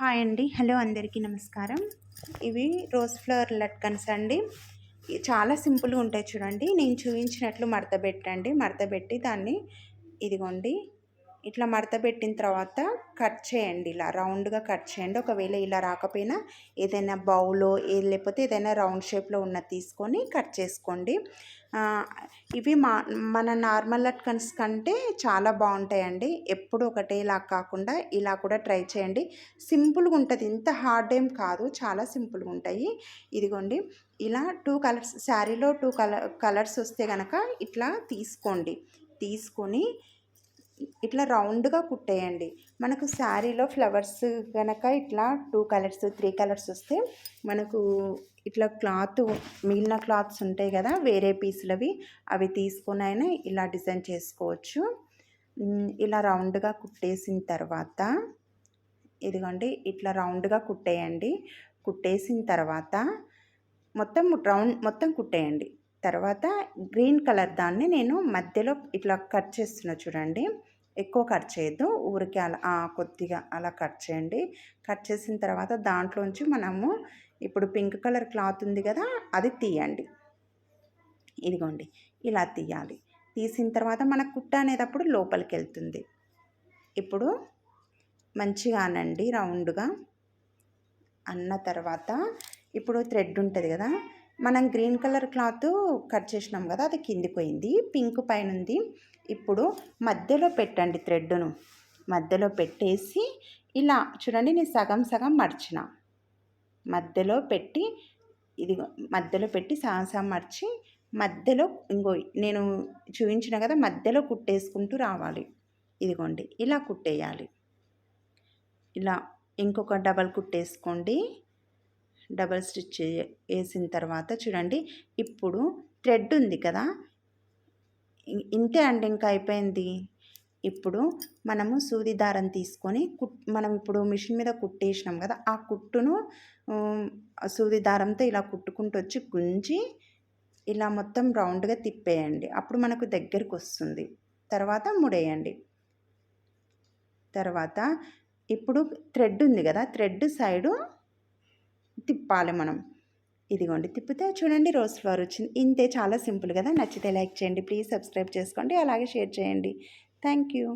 Hi అండి. Hello అందరికీ నమస్కారం. ఇవి రోజ్ ఫ్లవర్ లట్కన్స్ అండి. చాలా సింపుల్గా ఉంటాయి చూడండి. నేను చూపించినట్లు మడతబెట్టండి మడతబెట్టి దాన్ని ఇదిగోండి. ఇట్లా మడత పెట్టిన తర్వాత కట్ చేయండి ఇలా రౌండ్గా కట్ చేయండి. ఒకవేళ ఇలా రాకపోయినా ఏదైనా బౌలో లేకపోతే ఏదైనా రౌండ్ షేప్లో ఉన్న తీసుకొని కట్ చేసుకోండి. ఇవి మా మన నార్మల్ లట్కన్స్ కంటే చాలా బాగుంటాయండి. ఎప్పుడు ఒకటేలా కాకుండా ఇలా కూడా ట్రై చేయండి. సింపుల్గా ఉంటుంది. ఇంత హార్డ్ ఏం కాదు. చాలా సింపుల్గా ఉంటాయి. ఇదిగోండి. ఇలా టూ కలర్స్ శారీలో టూ కలర్ కలర్స్ వస్తే కనుక ఇట్లా తీసుకోండి. తీసుకొని ఇట్లా రౌండ్గా కుట్టేయండి. మనకు శారీలో ఫ్లవర్స్ కనుక ఇట్లా టూ కలర్స్ త్రీ కలర్స్ వస్తే మనకు ఇట్లా క్లాత్ మిగిలిన క్లాత్స్ ఉంటాయి కదా వేరే పీసులవి అవి తీసుకొని అయినా ఇలా డిజైన్ చేసుకోవచ్చు. ఇలా రౌండ్గా కుట్టేసిన తర్వాత ఇదిగోండి ఇట్లా రౌండ్గా కుట్టేయండి. కుట్టేసిన తర్వాత మొత్తం రౌండ్ మొత్తం కుట్టేయండి. తర్వాత గ్రీన్ కలర్ దాన్ని నేను మధ్యలో ఇట్లా కట్ చేస్తున్నా చూడండి. ఎక్కువ కట్ చేయొద్దు. ఊరికే అలా కొద్దిగా అలా కట్ చేయండి. కట్ చేసిన తర్వాత దాంట్లోంచి మనము ఇప్పుడు పింక్ కలర్ క్లాత్ ఉంది కదా అది తీయండి. ఇదిగోండి ఇలా తీయాలి. తీసిన తర్వాత మన కుట్ట అనేటప్పుడు లోపలికి వెళ్తుంది ఇప్పుడు మంచిగా అనండి రౌండ్గా. అన్న తర్వాత ఇప్పుడు థ్రెడ్ ఉంటుంది కదా మనం గ్రీన్ కలర్ క్లాత్ కట్ చేసినాం కదా అది కిందికి పోయింది పింక్ పైన ఉంది ఇప్పుడు మధ్యలో పెట్టండి థ్రెడ్ను. మధ్యలో పెట్టేసి ఇలా చూడండి నేను సగం సగం మర్చిన. మధ్యలో పెట్టి ఇది మధ్యలో పెట్టి సగం సగం మర్చి మధ్యలో ఇంకో నేను చూపించిన కదా మధ్యలో కుట్టేసుకుంటూ రావాలి. ఇదిగోండి ఇలా కుట్టేయాలి. ఇలా ఇంకొక డబల్ కుట్టేసుకోండి. డబల్ స్టిచ్ వేసిన తర్వాత చూడండి ఇప్పుడు థ్రెడ్ ఉంది కదా. ఇంతే అండి ఇంకా అయిపోయింది. ఇప్పుడు మనము సూది దారం తీసుకొని కుట్ మనం ఇప్పుడు మిషన్ మీద కుట్టేసినాం కదా ఆ కుట్టును సూది దారంతో ఇలా కుట్టుకుంటూ వచ్చి గుంజి ఇలా మొత్తం రౌండ్గా తిప్పేయండి. అప్పుడు మనకు దగ్గరికి వస్తుంది. తర్వాత ముడేయండి. తర్వాత ఇప్పుడు థ్రెడ్ ఉంది కదా థ్రెడ్ సైడు తిప్పాలి మనం. ఇదిగోండి తిప్పితే చూడండి రోజ్ ఫ్లవర్ వచ్చింది. ఇంతే చాలా సింపుల్ కదా. నచ్చితే లైక్ చేయండి ప్లీజ్ సబ్స్క్రైబ్ చేసుకోండి అలాగే షేర్ చేయండి. Thank you.